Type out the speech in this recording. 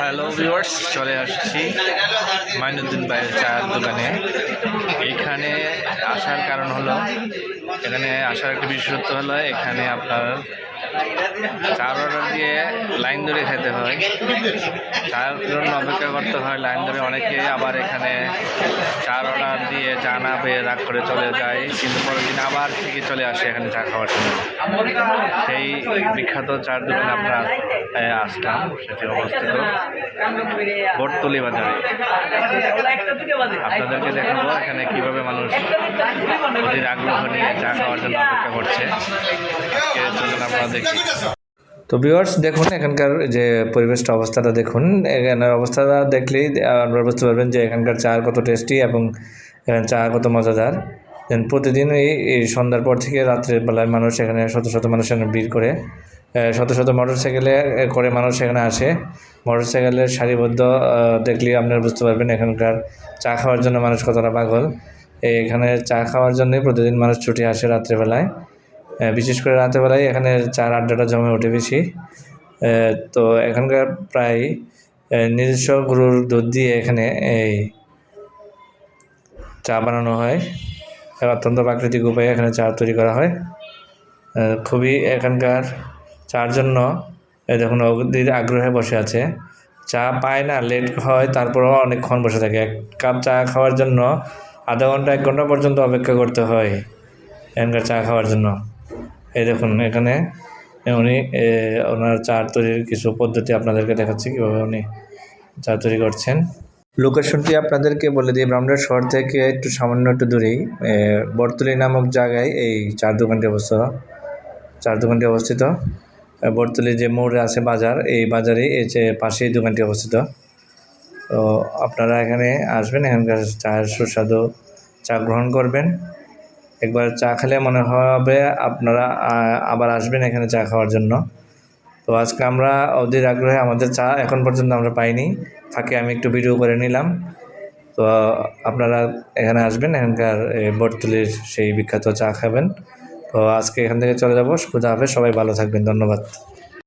Hello viewers চলে আসছি মাইনুদ্দিন ভাইয়ের চায়ের দোকানে। এখানে আসার কারণ হলো, এখানে আসার একটা বিশেষত্ব হলো, এখানে আপনার চার অর্ডার দিয়ে লাইন ধরে খেতে হয়। চার জন্য অপেক্ষা করতে হয়, লাইন ধরে অনেকে আবার এখানে চার অর্ডার দিয়ে চা না পেয়ে রাগ করে চলে যায়, কিন্তু পরের দিন আবার থেকে চলে আসে এখানে চা খাওয়ার জন্য সেই বিখ্যাত চার দোকানে আমরা আসলাম, সেটি অবস্থিত বটতলি বাজারে। আপনাদেরকে দেখাবো এখানে কীভাবে মানুষ অধীর আগ্রহ নিয়ে চা খাওয়ার জন্য অপেক্ষা করছে। আজকে চলুন আমরা দেখি। তো ভিউয়ার্স দেখুন, এখানকার যে পরিবেশটা, অবস্থাটা দেখুন। এখানের অবস্থাটা দেখলেই আপনারা বুঝতে পারবেন যে এখানকার চা কত টেস্টি এবং এখানে চা কত মজাদার। দেন প্রতিদিন এই সন্ধ্যার পর থেকে রাত্রের বেলায় মানুষ এখানে শত শত মানুষ এখানে ভিড় করে। শত শত মোটর সাইকেলে করে মানুষ এখানে আসে। মোটর সাইকেলের সারিবদ্ধ দেখলেই আপনারা বুঝতে পারবেন এখানকার চা খাওয়ার জন্য মানুষ কতটা পাগল। এখানে চা খাওয়ার জন্যই প্রতিদিন মানুষ ছুটি আসে রাত্রেবেলায়। বিশেষ করে রাতেরবেলায় এখানে চার আড্ডাটা জমে ওঠে বেশি। তো এখানকার প্রায় নিজস্ব গরুর দুধ দিয়ে এখানে এই চা বানানো হয়। অত্যন্ত প্রাকৃতিক উপায়ে এখানে চা তৈরি করা হয়। খুবই এখানকার চার জন্য দেখুন অগদির আগ্রহে বসে আছে। চা পায় না, লেট হয়, তারপরেও অনেকক্ষণ বসে থাকে। এক কাপ চা খাওয়ার জন্য আধা ঘণ্টা, এক ঘণ্টা পর্যন্ত অপেক্ষা করতে হয় এখানকার চা খাওয়ার জন্য। এই দেখুন, এখানে উনি ওনার চা তৈরির কিছু পদ্ধতি আপনাদেরকে দেখাচ্ছি, কীভাবে উনি চা তৈরি করছেন। লোকেশনটি আপনাদেরকে বলে দিই, ব্রাহ্মণের শহর থেকে একটু সামান্য একটু দূরেই বর্তলি নামক জায়গায় এই চার দোকানটি অবস্থিত। চার দোকানটি অবস্থিত। বর্তলি যে মোড়ে আছে বাজার, এই বাজারে এই যে পাশেই দোকানটি অবস্থিত। তো আপনারা এখানে আসবেন, এখানকার চায়ের সুস্বাদু চা গ্রহণ করবেন। একবার চা খেলে মনে হবে আপনারা আবার আসবেন এখানে চা খাওয়ার জন্য। তো আজকে আমরা অধীর আগ্রহে আমাদের চা এখন পর্যন্ত আমরা পাইনি। ফাঁকে আমি একটু ভিডিও করে নিলাম। তো আপনারা এখানে আসবেন, এখানকার বটতলির সেই বিখ্যাত চা খাবেন। তো আজকে এখান থেকে চলে যাব। খুদা হবে সবাই ভালো থাকবেন, ধন্যবাদ।